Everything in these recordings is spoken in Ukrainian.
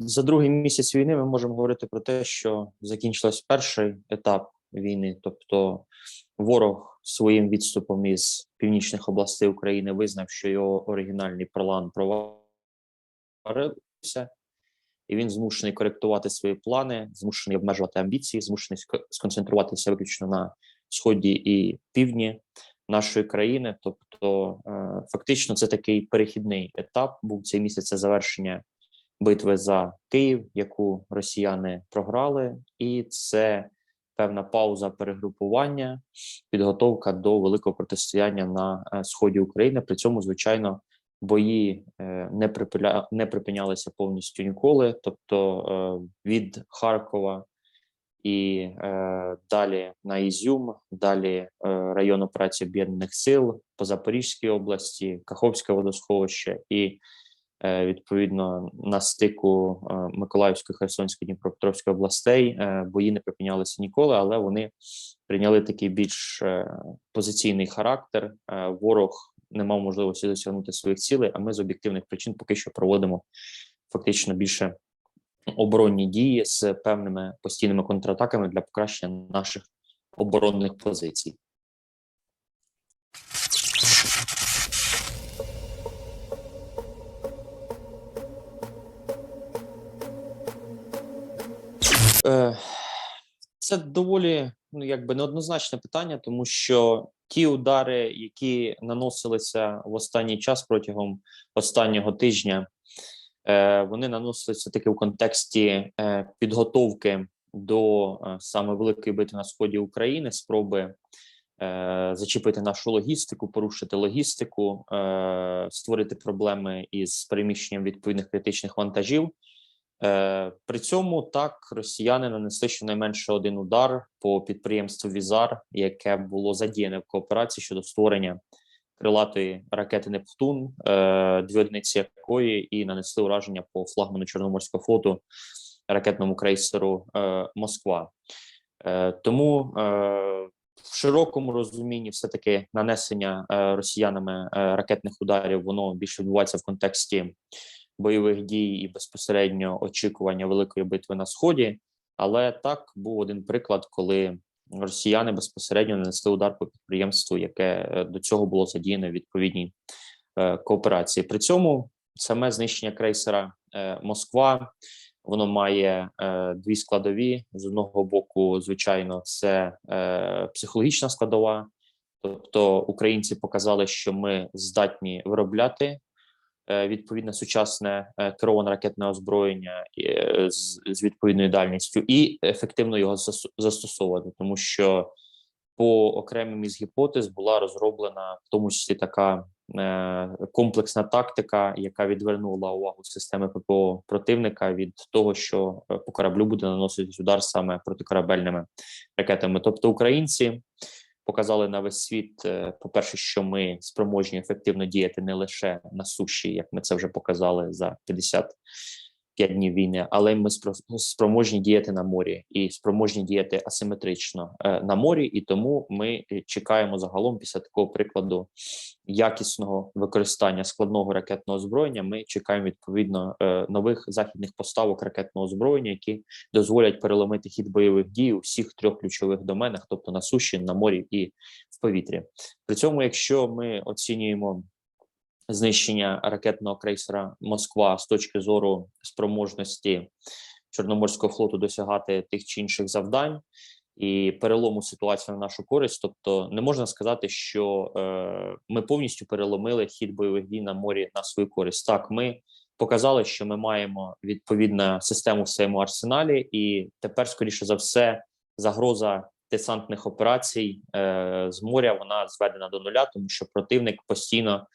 за другий місяць війни ми можемо говорити про те, що закінчилась перший етап війни, тобто ворог своїм відступом із північних областей України визнав, що його оригінальний план провалився, і він змушений коректувати свої плани, змушений обмежувати амбіції, змушений сконцентруватися виключно на сході і півдні нашої країни. Тобто, е, фактично, це такий перехідний етап. Був цей місяць це завершення битви за Київ, яку росіяни програли, і це певна пауза перегрупування, підготовка до великого протистояння на е, сході України. При цьому, звичайно, бої е, не припиля... не припинялися повністю ніколи. Тобто е, від Харкова і далі на Ізюм, далі район операції Об'єднаних Сил по Запорізькій області, Каховське водосховище і відповідно на стику е, Миколаївської, Херсонської, Дніпропетровської областей е, бої не припинялися ніколи, але вони прийняли такий більш е, позиційний характер. Е, ворог не мав можливості досягнути своїх цілей. А ми з об'єктивних причин поки що проводимо фактично більше оборонні дії з певними постійними контратаками для покращення наших оборонних позицій. Це доволі ну, якби неоднозначне питання, тому що ті удари, які наносилися в останній час протягом останнього тижня, е, вони наносилися таки в контексті е, підготовки до е, саме великої битви на сході України, спроби е, зачепити нашу логістику, порушити логістику, е, створити проблеми із переміщенням відповідних критичних вантажів. Е, При цьому так росіяни нанесли щонайменше один удар по підприємству Візар, яке було задіяне в кооперації щодо створення крилатої ракети Нептун, е, дві одиниці якої і нанесли ураження по флагману Чорноморського флоту ракетному крейсеру е, Москва. Тому в широкому розумінні, все таки нанесення росіянами ракетних ударів, воно більше відбувається в контексті бойових дій і безпосередньо очікування великої битви на сході. Але так був один приклад, коли росіяни безпосередньо нанесли удар по підприємству, яке е, до цього було задіяне в відповідній е, кооперації. При цьому саме знищення крейсера е, Москва. Воно має е, дві складові. З одного боку, звичайно, це е, психологічна складова. Тобто, українці показали, що ми здатні виробляти відповідне сучасне е, кероване ракетне озброєння е, з, з відповідною дальністю, і ефективно його зас- застосовувати, тому що по окремим із гіпотез була розроблена в тому числі така е, комплексна тактика, яка відвернула увагу системи ППО противника від того, що е, по кораблю буде наносити удар саме протикорабельними ракетами. Тобто, українці показали на весь світ, е, по-перше, що ми спроможні ефективно діяти не лише на суші, як ми це вже показали за 55 днів війни, але ми спро- спроможні діяти на морі і спроможні діяти асиметрично е, на морі. І тому ми е, чекаємо загалом після такого прикладу якісного використання складного ракетного озброєння. Ми чекаємо відповідно е, нових західних поставок ракетного озброєння, які дозволять переломити хід бойових дій у всіх трьох ключових доменах, тобто на суші, на морі і в повітрі. При цьому, якщо ми оцінюємо знищення ракетного крейсера Москва з точки зору спроможності Чорноморського флоту досягати тих чи інших завдань і перелому ситуації на нашу користь. Тобто, не можна сказати, що е, ми повністю переломили хід бойових дій на морі на свою користь. Так, ми показали, що ми маємо відповідну систему в своєму арсеналі, і тепер, скоріше за все, загроза десантних операцій е, з моря вона зведена до нуля, тому що противник постійно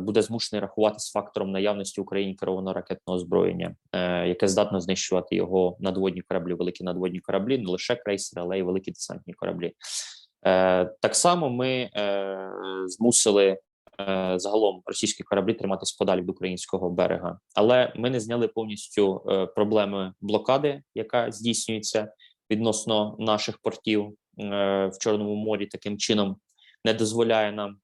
буде змушений рахувати з фактором наявності в Україні керованого ракетного озброєння, е, яке здатно знищувати його надводні кораблі, великі надводні кораблі, не лише крейсери, але й великі десантні кораблі. Е, так само ми е, змусили е, загалом російські кораблі триматись подалі від українського берега, але ми не зняли повністю е, проблеми блокади, яка здійснюється відносно наших портів е, в Чорному морі, таким чином не дозволяє нам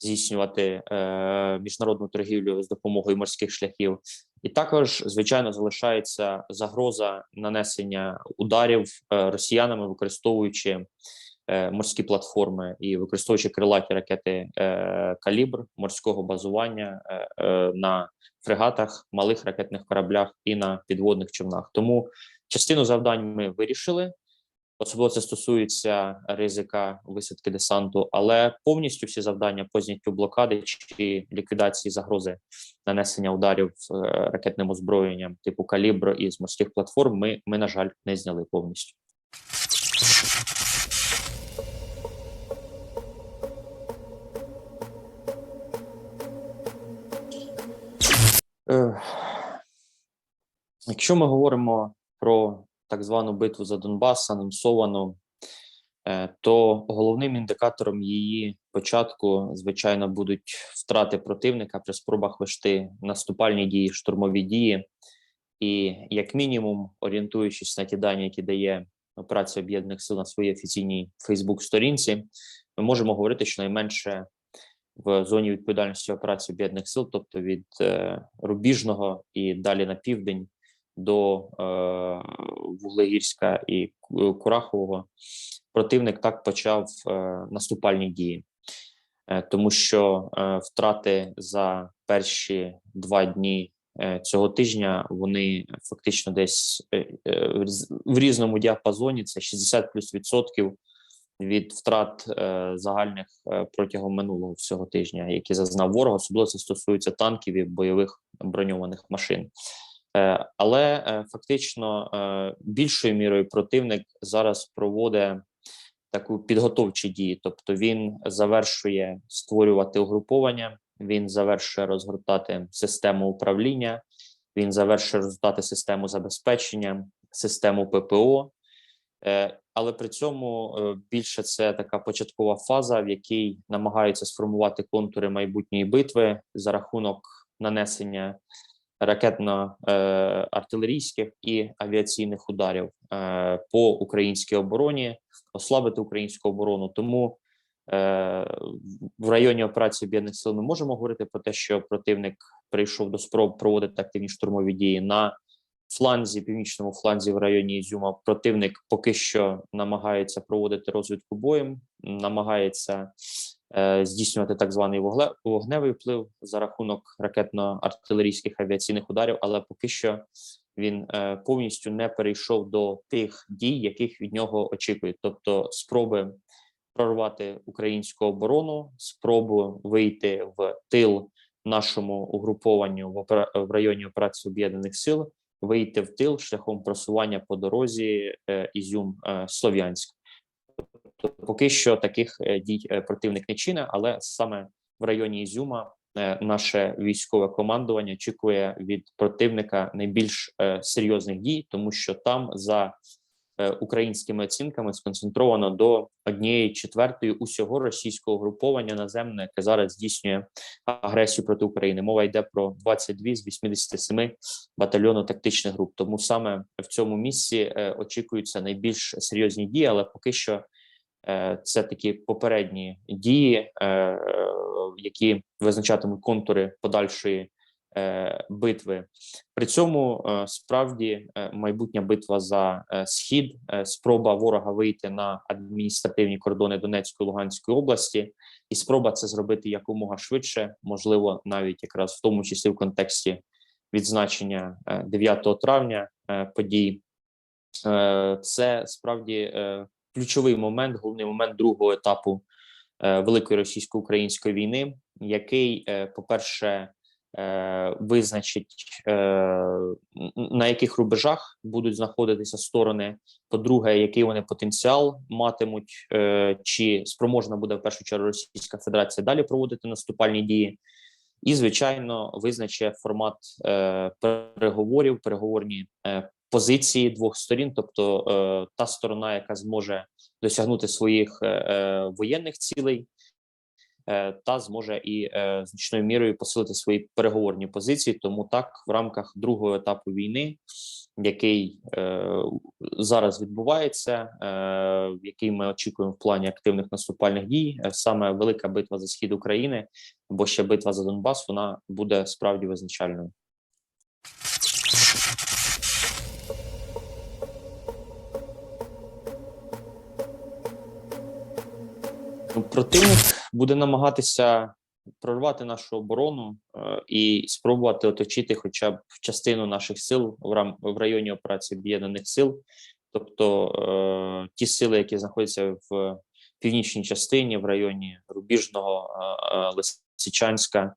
здійснювати е, міжнародну торгівлю з допомогою морських шляхів. І також, звичайно, залишається загроза нанесення ударів е, росіянами, використовуючи е, морські платформи і використовуючи крилаті ракети е, калібр морського базування е, е, на фрегатах, малих ракетних кораблях і на підводних човнах. Тому частину завдань ми вирішили. Особливо це стосується ризика висадки десанту, але повністю всі завдання по зняттю блокади чи ліквідації загрози нанесення ударів е, ракетним озброєнням типу калібр із морських платформ. Ми, ми на жаль, не зняли повністю. Е, Якщо ми говоримо про так звану битву за Донбас, анонсовану, е, то головним індикатором її початку, звичайно, будуть втрати противника при спробах вести наступальні дії, штурмові дії, і як мінімум, орієнтуючись на ті дані, які дає операція об'єднаних сил на своїй офіційній Фейсбук-сторінці, ми можемо говорити, що найменше в зоні відповідальності операції об'єднаних сил, тобто від е, Рубіжного і далі на південь до е, Вуглегірська і Курахового, противник так почав е, наступальні дії, е, тому що е, втрати за перші два дні е, цього тижня вони фактично десь е, е, в різному діапазоні. Це 60 плюс відсотків від втрат е, загальних е, протягом минулого всього тижня, які зазнав ворог. Особливо це стосується танків і бойових броньованих машин. Е, Але е, фактично е, більшою мірою противник зараз проводить таку підготовчі дії, тобто він завершує створювати угруповання, він завершує розгортати систему управління, він завершує розгортати систему забезпечення, систему ППО. Але при цьому більше це така початкова фаза, в якій намагаються сформувати контури майбутньої битви за рахунок нанесення ракетно-артилерійських і авіаційних ударів е, по українській обороні, ослабити українську оборону. Тому е, в районі операції об'єднаних сил ми можемо говорити про те, що противник прийшов до спроб проводити активні штурмові дії на фланзі, північному фланзі в районі Ізюма. Противник поки що намагається проводити розвідку боєм, намагається е, здійснювати так званий вогневий вплив за рахунок ракетно-артилерійських авіаційних ударів, але поки що він е, повністю не перейшов до тих дій, яких від нього очікують, тобто спроби прорвати українську оборону, спробу вийти в тил нашому угрупованню в районі операції об'єднаних сил, вийти в тил шляхом просування по дорозі е, Ізюм е, Слов'янськ. Тобто поки що таких е, дій е, противник не чине, але саме в районі Ізюма е, наше військове командування очікує від противника найбільш серйозних дій, тому що там за українськими оцінками сконцентровано до однієї четвертої усього російського груповання наземне, яке зараз здійснює агресію проти України. Мова йде про 22 з 87 батальйону тактичних груп. Тому саме в цьому місці очікуються найбільш серйозні дії, але поки що це такі попередні дії, е, е, які визначатимуть контури подальшої е, битви. При цьому е, справді е, майбутня битва за е, схід, е, спроба ворога вийти на адміністративні кордони Донецької Луганської області, і спроба це зробити якомога швидше, можливо, навіть якраз в тому числі в контексті відзначення е, 9 травня е, подій. Е, Це справді е, ключовий момент, головний момент другого етапу е, великої російсько-української війни, який, е, по-перше, е, визначить на яких рубежах будуть знаходитися сторони. По-друге, який вони потенціал матимуть, чи спроможна буде в першу чергу Російська Федерація далі проводити наступальні дії, і звичайно визначить формат е, переговорів, переговорні е, позиції двох сторін, тобто е, та сторона, яка зможе досягнути своїх е, е, воєнних цілей, та зможе і е, значною мірою посилити свої переговорні позиції. Тому так, в рамках другого етапу війни, який е, зараз відбувається, е, який ми очікуємо в плані активних наступальних дій, саме велика битва за схід України, або ще битва за Донбас, вона буде справді визначальною. Противник буде намагатися прорвати нашу оборону е, і спробувати оточити хоча б частину наших сил в рам в районі операції об'єднаних сил, тобто е, ті сили, які знаходяться в північній частині, в районі Рубіжного, е, Лисичанська,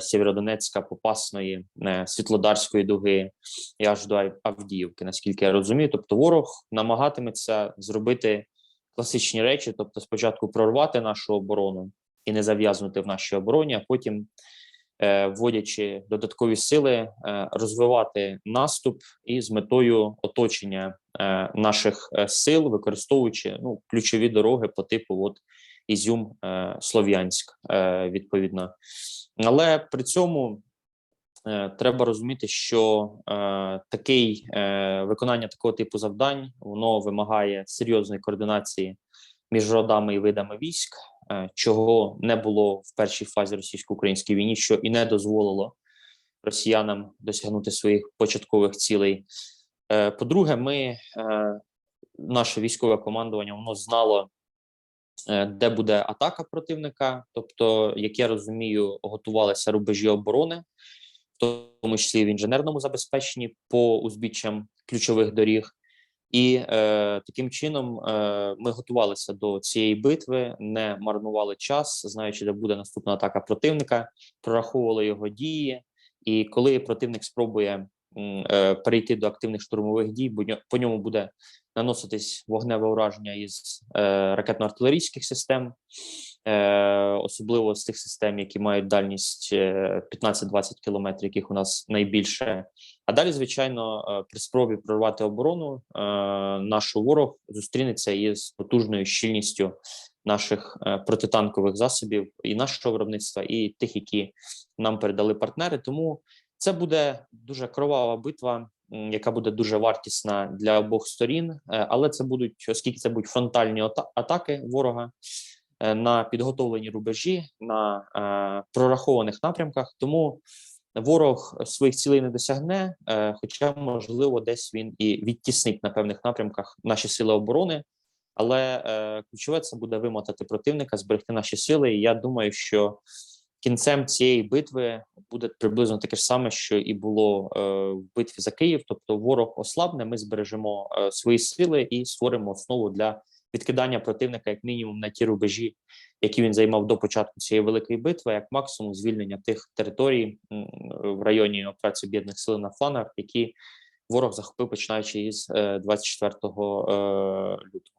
Сєвєродонецька, Попасної, Світлодарської дуги і аж до Авдіївки, наскільки я розумію. Тобто, ворог намагатиметься зробити класичні речі, тобто спочатку прорвати нашу оборону і не зав'язнути в нашій обороні, а потім, е, вводячи додаткові сили, е, розвивати наступ і з метою оточення е, наших сил, використовуючи ну, ключові дороги по типу от Ізюм, Слов'янськ, відповідно. Але при цьому треба розуміти, що е, такий е, виконання такого типу завдань воно вимагає серйозної координації між родами і видами військ, е, чого не було в першій фазі російсько-української війни, що і не дозволило росіянам досягнути своїх початкових цілей. Е, По-друге, ми е, наше військове командування воно знало, е, де буде атака противника. Тобто, як я розумію, готувалися рубежі оборони, тому числі в інженерному забезпеченні по узбіччям ключових доріг. І е, таким чином е, ми готувалися до цієї битви, не марнували час, знаючи, де буде наступна атака противника, прораховували його дії. І коли противник спробує е, перейти до активних штурмових дій, бо по ньому буде наноситись вогневе ураження із е, ракетно-артилерійських систем, особливо з тих систем, які мають дальність е, 15-20 кілометрів, яких у нас найбільше. А далі, звичайно, е, при спробі прорвати оборону, е, наш ворог зустрінеться із потужною щільністю наших е, протитанкових засобів і нашого виробництва, і тих, які нам передали партнери. Тому це буде дуже кровава битва, яка буде дуже вартісна для обох сторін. Е, Але це будуть, оскільки це будуть фронтальні ата- атаки ворога е, на підготовлені рубежі, на е, прорахованих напрямках. Тому ворог своїх цілей не досягне, е, хоча, можливо, десь він і відтіснить на певних напрямках наші сили оборони. Але е, ключове це буде вимотати противника, зберегти наші сили. І я думаю, що кінцем цієї битви буде приблизно таке ж саме, що і було е, в битві за Київ. Тобто, ворог ослабне, ми збережемо е, свої сили і створимо основу для відкидання противника, як мінімум, на ті рубежі, які він займав до початку цієї великої битви, як максимум звільнення тих територій в районі операції об'єднаних сил на фланах, які ворог захопив починаючи із е, 24 е, лютого.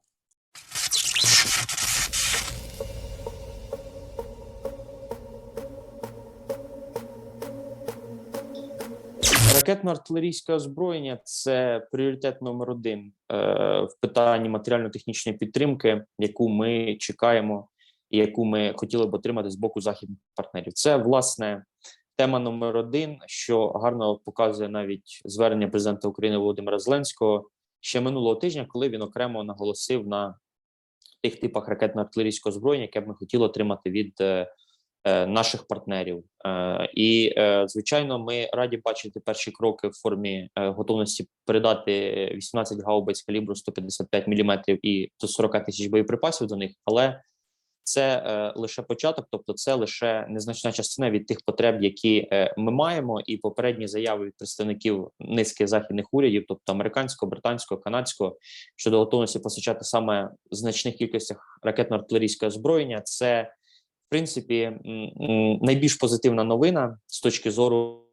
Ракетно-артилерійське озброєння це пріоритет номер один е, в питанні матеріально-технічної підтримки, яку ми чекаємо і яку ми хотіли б отримати з боку західних партнерів. Це власне тема номер один, що гарно показує навіть звернення президента України Володимира Зеленського ще минулого тижня, коли він окремо наголосив на тих типах ракетно-артилерійського озброєння, яке б ми хотіли отримати від е, наших партнерів. Е, І е, звичайно, ми раді бачити перші кроки в формі е, готовності передати 18 гаубиць калібру 155 мм і до 40 тисяч боєприпасів до них, але це е, лише початок, тобто це лише незначна частина від тих потреб, які е, ми маємо, і попередні заяви від представників низки західних урядів, тобто американського, британського, канадського, щодо готовності постачати саме в значних кількостях ракетно-артилерійського озброєння. Це принципі найбільш позитивна новина з точки зору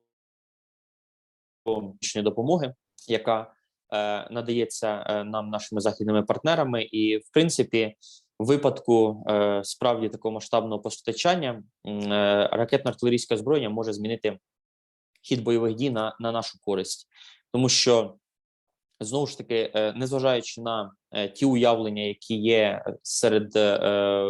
допомоги, яка е, надається е, нам нашими західними партнерами, і в принципі. В випадку е, справді такого масштабного постачання е, ракетно-артилерійське озброєння може змінити хід бойових дій на, на нашу користь, тому що знову ж таки, е, незважаючи на е, ті уявлення, які є серед е,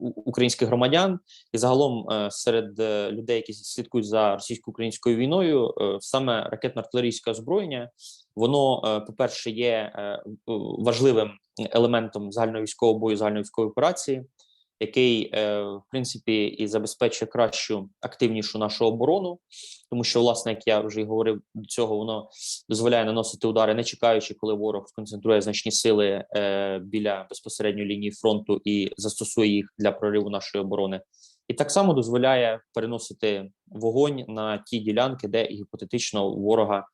українських громадян. І загалом е, серед е, людей, які слідкують за російсько-українською війною, е, саме ракетно-артилерійське озброєння, воно, е, по-перше, є важливим елементом загальновійськового бою, загальновійськової операції, який, е, в принципі, і забезпечує кращу активнішу нашу оборону, тому що, власне, як я вже й говорив до цього, воно дозволяє наносити удари, не чекаючи, коли ворог сконцентрує значні сили е, біля безпосередньої лінії фронту і застосує їх для прориву нашої оборони. І так само дозволяє переносити вогонь на ті ділянки, де гіпотетично ворога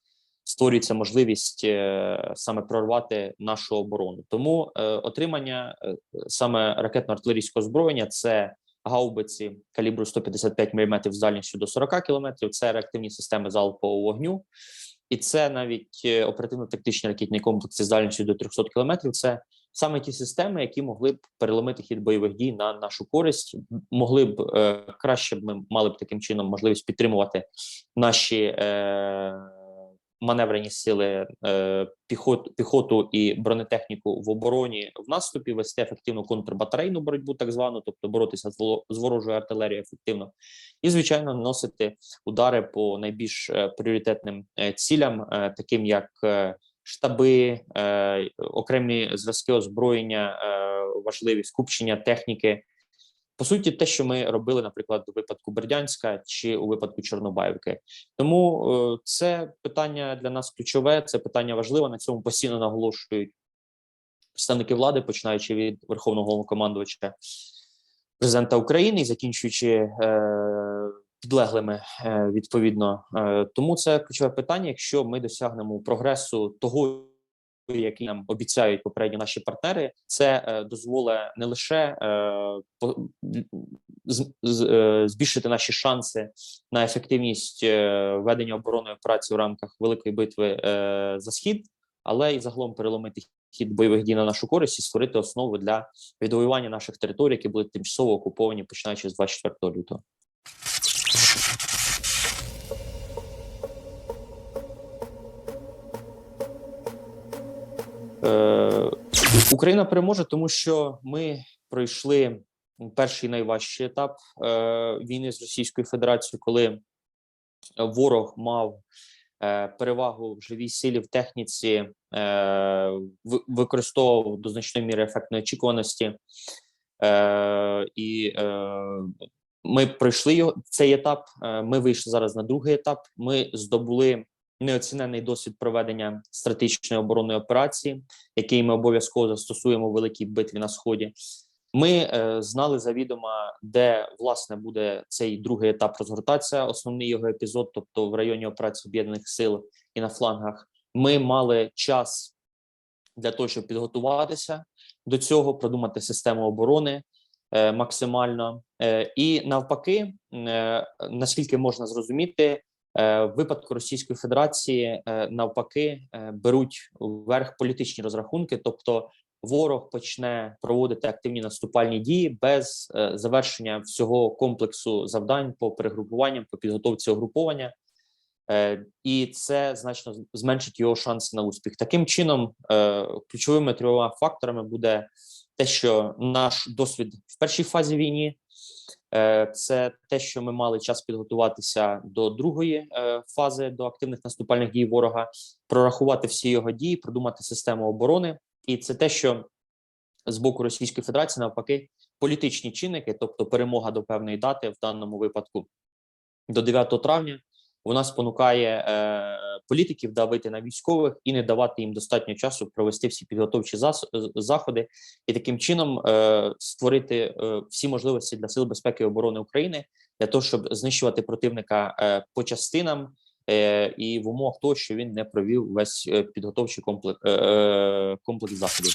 створюється можливість е, саме прорвати нашу оборону. Тому е, отримання е, саме ракетно-артилерійського озброєння це гаубиці калібру 155 мм з дальністю до 40 км, це реактивні системи залпового вогню, і це навіть оперативно-тактичні ракетні комплекси з дальністю до 300 км. Це саме ті системи, які могли б переломити хід бойових дій на нашу користь, могли б е, краще б ми мали б таким чином можливість підтримувати наші е, маневрені сили, е, піхот, піхоту і бронетехніку в обороні в наступі, вести ефективну контрбатарейну боротьбу, так звану, тобто боротися з ворожою артилерією ефективно, і звичайно наносити удари по найбільш е, пріоритетним е, цілям, е, таким як е, штаби, е, окремі зв'язки озброєння, е, важливі скупчення техніки. По суті, те, що ми робили, наприклад, у випадку Бердянська чи у випадку Чорнобаївки. Тому е, це питання для нас ключове, це питання важливе. На цьому постійно наголошують представники влади, починаючи від верховного головнокомандувача президента України і закінчуючи е, підлеглими е, відповідно. Е, тому це ключове питання. Якщо ми досягнемо прогресу того. Який нам обіцяють попередні наші партнери, це е, дозволить не лише е, з, з, е, збільшити наші шанси на ефективність е, ведення оборонної операції в рамках великої битви е, за схід, але й загалом переломити хід бойових дій на нашу користь і створити основу для відвоювання наших територій, які були тимчасово окуповані починаючи з 24 лютого. Україна переможе, тому що ми пройшли перший найважчий етап е, війни з Російською Федерацією, коли ворог мав е, перевагу в живій силі в техніці, е, використовував до значної міри ефект неочікуваності. Е, і е, ми пройшли його цей етап. Е, ми вийшли зараз на другий етап. Ми здобули неоцінений досвід проведення стратегічної оборонної операції, який ми обов'язково застосуємо у великій битві на сході. Ми е, знали завідомо, де власне буде цей другий етап розгортатися, основний його епізод, тобто в районі операції об'єднаних сил і на флангах. Ми мали час для того, щоб підготуватися до цього, продумати систему оборони е, максимально. Е, і навпаки, е, наскільки можна зрозуміти, в випадку Російської Федерації е, навпаки е, беруть вверх політичні розрахунки, тобто ворог почне проводити активні наступальні дії без е, завершення всього комплексу завдань по перегрупуванням, по підготовці угруповання. Е, і це значно зменшить його шанси на успіх. Таким чином, е, ключовими трьома факторами буде те, що наш досвід в першій фазі війни, е, це те, що ми мали час підготуватися до другої е, фази до активних наступальних дій ворога, прорахувати всі його дії, продумати систему оборони, і це те, що з боку Російської Федерації навпаки політичні чинники, тобто перемога до певної дати, в даному випадку. До 9 травня, вона спонукає е, політиків давити на військових і не давати їм достатньо часу провести всі підготовчі заходи, і таким чином е, створити е, всі можливості для сил безпеки і оборони України для того, щоб знищувати противника е, по частинам. е, І в умовах того, що він не провів весь е, підготовчий комплекс, комплекс заходів.